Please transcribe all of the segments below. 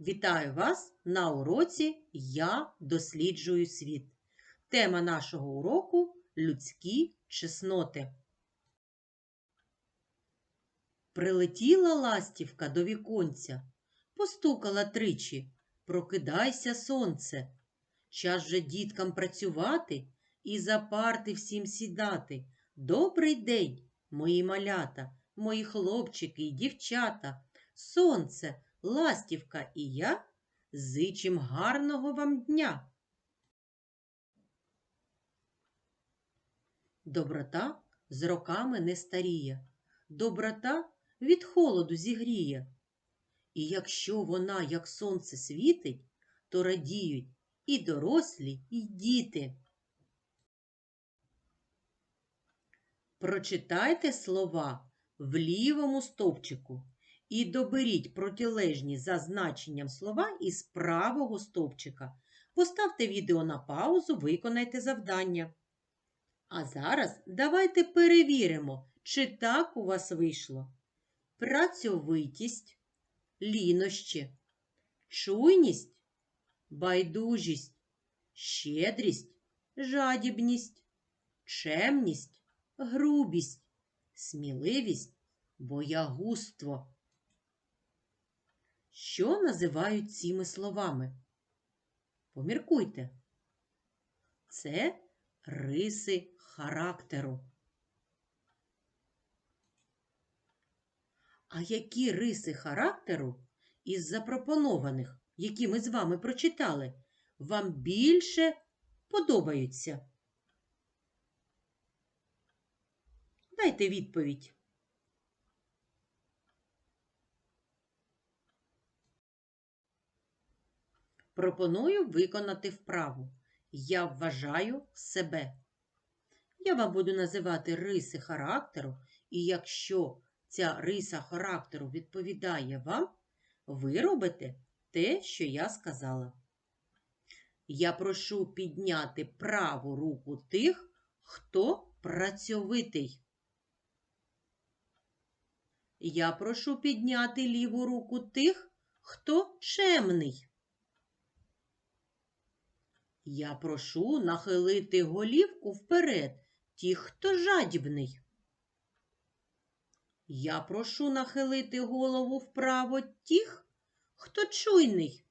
Вітаю вас на уроці Я досліджую світ. Тема нашого уроку людські чесноти. Прилетіла ластівка до віконця, постукала тричі. Прокидайся, сонце. Час же діткам працювати і за парти всім сідати. Добрий день, мої малята, мої хлопчики і дівчата. Сонце, ластівка і я зичим гарного вам дня. Доброта з роками не старіє, доброта від холоду зігріє. І якщо вона, як сонце, світить, то радіють і дорослі, і діти. Прочитайте слова в лівому стовпчику і доберіть протилежні за значенням слова із правого стовпчика. Поставте відео на паузу, виконайте завдання. А зараз давайте перевіримо, чи так у вас вийшло. Працьовитість, лінощі, чуйність, байдужість, щедрість, жадібність, чемність, грубість, сміливість, боягузтво. Що називають цими словами? Поміркуйте. Це риси характеру. А які риси характеру із запропонованих, які ми з вами прочитали, вам більше подобаються? Дайте відповідь. Пропоную виконати вправу. Я вважаю себе. Я вам буду називати риси характеру, і якщо ця риса характеру відповідає вам, ви робите те, що я сказала. Я прошу підняти праву руку тих, хто працьовитий. Я прошу підняти ліву руку тих, хто чемний. Я прошу нахилити голівку вперед ті, хто жадібний. Я прошу нахилити голову вправо тих, хто чуйний.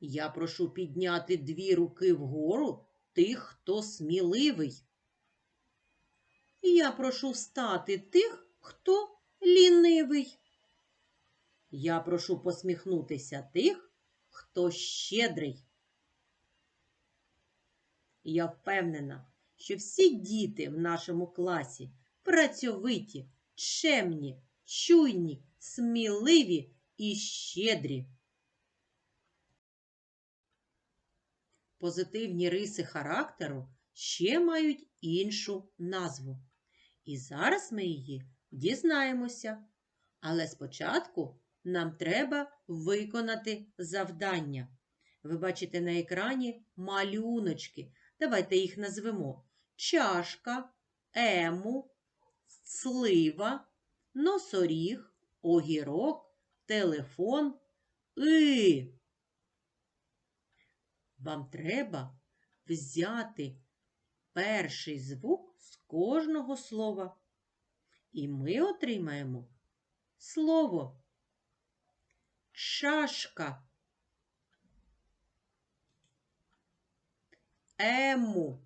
Я прошу підняти дві руки вгору тих, хто сміливий. Я прошу встати тих, хто лінивий. Я прошу посміхнутися тих, хто щедрий. Я впевнена, що всі діти в нашому класі працьовиті, чемні, чуйні, сміливі і щедрі. Позитивні риси характеру ще мають іншу назву. І зараз ми її дізнаємося. Але спочатку нам треба виконати завдання. Ви бачите на екрані малюночки. Давайте їх назвемо чашка, ему, слива, носоріг, огірок, телефон, и. Вам треба взяти перший звук з кожного слова. І ми отримаємо слово чашка. Ему.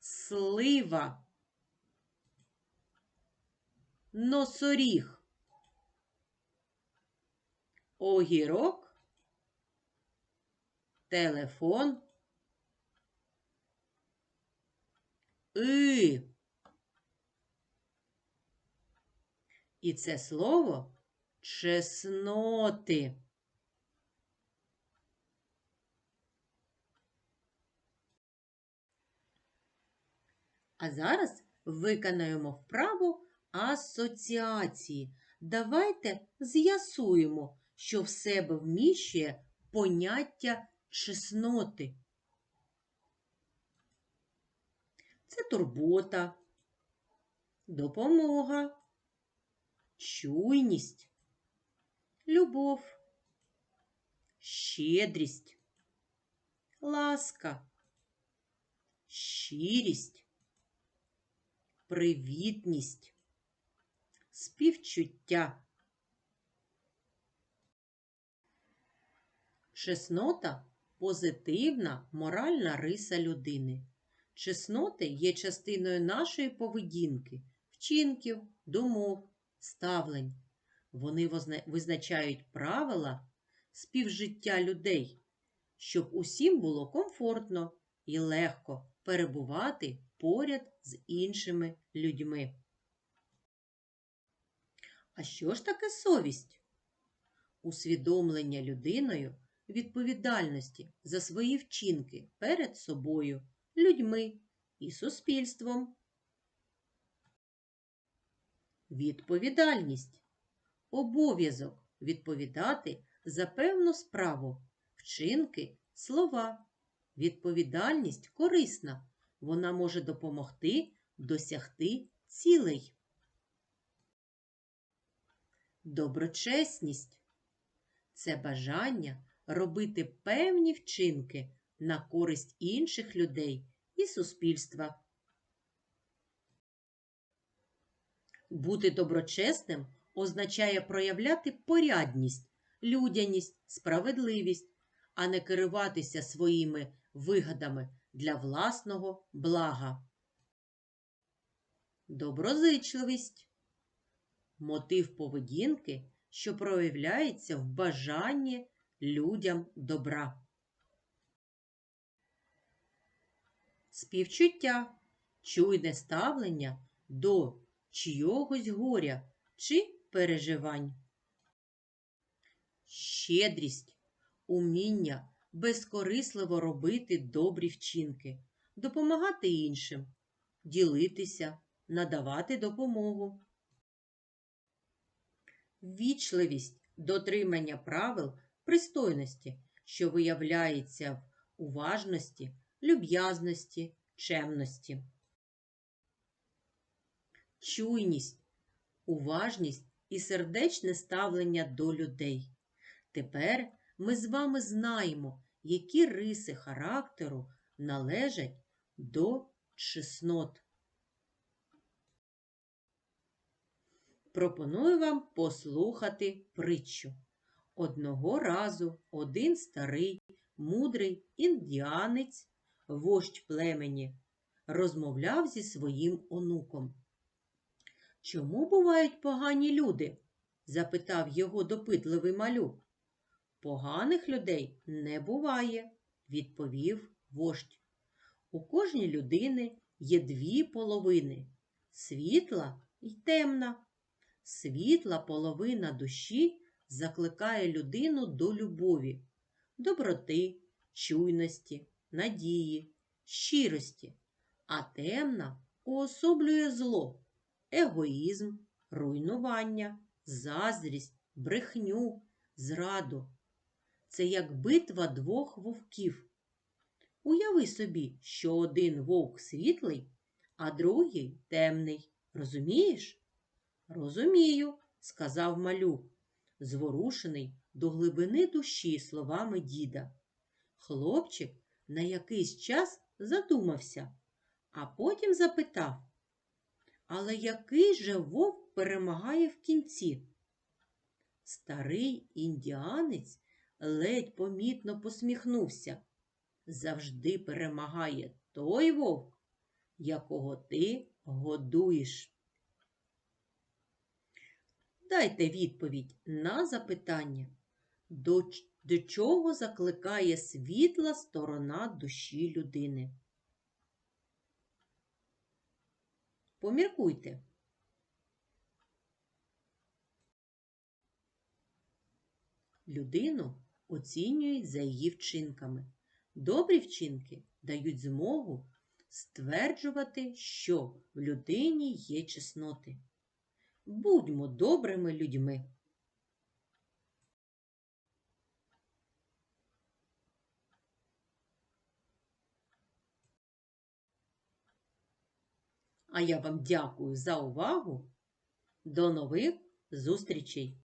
Слива. Носоріг. Огірок. Телефон. И. І це слово чесноти. А зараз виконаємо вправу асоціації. Давайте з'ясуємо, що в себе вміщує поняття чесноти. Це турбота, допомога, чуйність, любов, щедрість, ласка, щирість, привітність, співчуття. Чеснота позитивна моральна риса людини. Чесноти є частиною нашої поведінки, вчинків, думок, ставлень. Вони визначають правила співжиття людей, щоб усім було комфортно і легко перебувати поряд з іншими людьми. А що ж таке совість? Усвідомлення людиною відповідальності за свої вчинки перед собою, людьми і суспільством. Відповідальність обов'язок відповідати за певну справу, вчинки, слова. Відповідальність корисна, вона може допомогти досягти цілей. Доброчесність це бажання робити певні вчинки на користь інших людей і суспільства. Бути доброчесним означає проявляти порядність, людяність, справедливість, а не керуватися своїми вигадами для власного блага. Доброзичливість мотив поведінки, що проявляється в бажанні людям добра. Співчуття чуйне ставлення до чийогось горя чи переживань. Щедрість уміння безкорисливо робити добрі вчинки, допомагати іншим, ділитися, надавати допомогу. Ввічливість дотримання правил пристойності, що виявляється в уважності, люб'язності, чемності. Чуйність, уважність і сердечне ставлення до людей. Тепер ми з вами знаємо, які риси характеру належать до чеснот. Пропоную вам послухати притчу. Одного разу один старий, мудрий індіанець, вождь племені, розмовляв зі своїм онуком. Чому бувають погані люди? запитав його допитливий малюк. Поганих людей не буває, відповів вождь. У кожній людини є дві половини світла і темна. Світла половина душі закликає людину до любові, доброти, чуйності, надії, щирості, а темна уособлює зло, егоїзм, руйнування, заздрість, брехню, зраду. Це як битва двох вовків. Уяви собі, що один вовк світлий, а другий темний. Розумієш? Розумію, сказав малюк, зворушений до глибини душі словами діда. Хлопчик на якийсь час задумався, а потім запитав, але який же вовк перемагає в кінці? Старий індіанець ледь помітно посміхнувся. Завжди перемагає той вовк, якого ти годуєш. Дайте відповідь на запитання, до, чого закликає світла сторона душі людини. Поміркуйте. Людину оцінюють за її вчинками. Добрі вчинки дають змогу стверджувати, що в людині є чесноти. Будьмо добрими людьми. А я вам дякую за увагу. До нових зустрічей!